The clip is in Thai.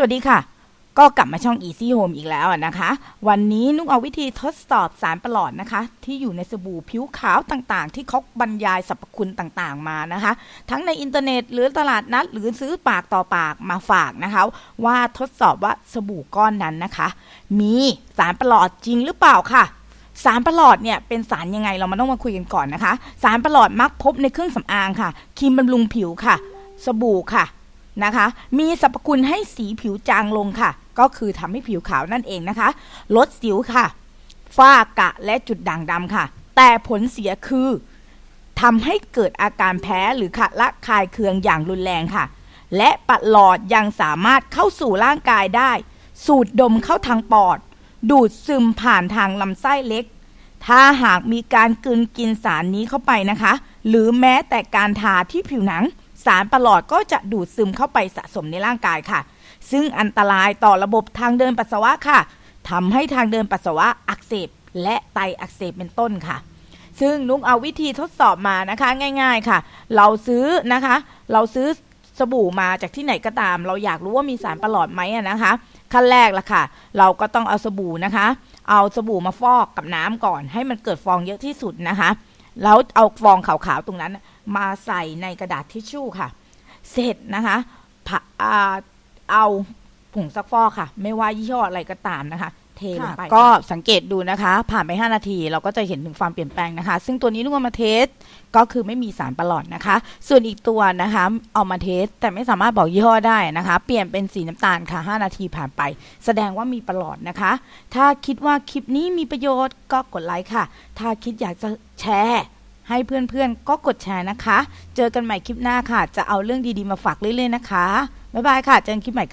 สวัสดีค่ะ ก็กลับมาช่อง Easy Home อีกแล้วนะคะ วันนี้นุกเอาวิธีทดสอบสารประหลอดนะคะ ที่อยู่ในสบู่ผิวขาวต่างๆ ที่เขาบรรยายสรรพคุณต่างๆมานะคะ ทั้งในอินเทอร์เน็ตหรือตลาดนัด หรือซื้อปากต่อปากมาฝากนะคะ ว่าทดสอบว่าสบู่ก้อนนั้นนะคะ มีสารประหลอดจริงหรือเปล่าค่ะสารประหลอดเนี่ยเป็นสารยังไงเรามาต้องมาคุยกันก่อนนะคะ สารประหลอดมักพบในเครื่องสำอางค่ะครีมบำรุงผิวค่ะ สบู่ค่ะ นะคะ มีสรรพคุณให้สีผิวจางลงค่ะ ก็คือทำให้ผิวขาวนั่นเองนะคะ ลดสิวค่ะ ฝ้ากระและจุดด่างดำค่ะ แต่ผลเสียคือทำให้เกิดอาการแพ้หรือคะละคายเคืองอย่างรุนแรงค่ะ และปะหลอดยังสามารถเข้าสู่ร่างกายได้ สูดดมเข้าทางปอด ดูดซึมผ่านทางลำไส้เล็ก ถ้าหากมีการกลืนกินสารนี้เข้าไปนะคะ หรือแม้แต่การทาที่ผิวหนัง สารประหลอดก็จะดูดซึมเข้าไปสะสมในร่างกายค่ะ ซึ่งอันตรายต่อระบบทางเดินปัสสาวะค่ะทำให้ทางเดินปัสสาวะอักเสบ และไตอักเสบเป็นต้นค่ะ ซึ่งนุกเอาวิธีทดสอบมานะคะง่าย ๆค่ะ เราซื้อนะคะ เราซื้อสบู่มาจากที่ไหนก็ตาม เราอยากรู้ว่ามีสารประหลอดไหมอะนะคะ ขั้นแรกละค่ะ เราก็ต้องเอาสบู่นะคะ เอาสบู่มาฟอกกับน้ำก่อน ให้มันเกิดฟองเยอะที่สุดนะคะแล้วเอาฟองขาวๆตรงนั้น มาใส่ในกระดาษทิชชู่ค่ะ เสร็จนะคะผ่าเอาผงซักฟอกค่ะ ไม่ว่ายี่ห้ออะไรก็ตามนะคะ เทลงไปก็สังเกตดูนะคะ ผ่านไป 5 นาที เราก็จะเห็นถึงความเปลี่ยนแปลงนะคะ ซึ่งตัวนี้นุ่งมาเทสก็คือไม่มีสารประหลอดนะคะ ส่วนอีกตัวนะคะ เอามาเทสแต่ไม่สามารถบอกยี่ห้อได้นะคะ เปลี่ยนเป็นสีน้ำตาลค่ะ 5 นาทีผ่านไป แสดงว่ามีประหลอดนะคะ ถ้าคิดว่าคลิปนี้มีประโยชน์ก็กดไลค์ค่ะ ถ้าคิดอยากจะแชร์ ให้เพื่อนๆ ก็กดแชร์นะคะ เจอกันใหม่คลิปหน้าค่ะ จะเอาเรื่องดีๆมาฝากเรื่อยๆนะคะ บ๊ายบายค่ะ เจอกันคลิปใหม่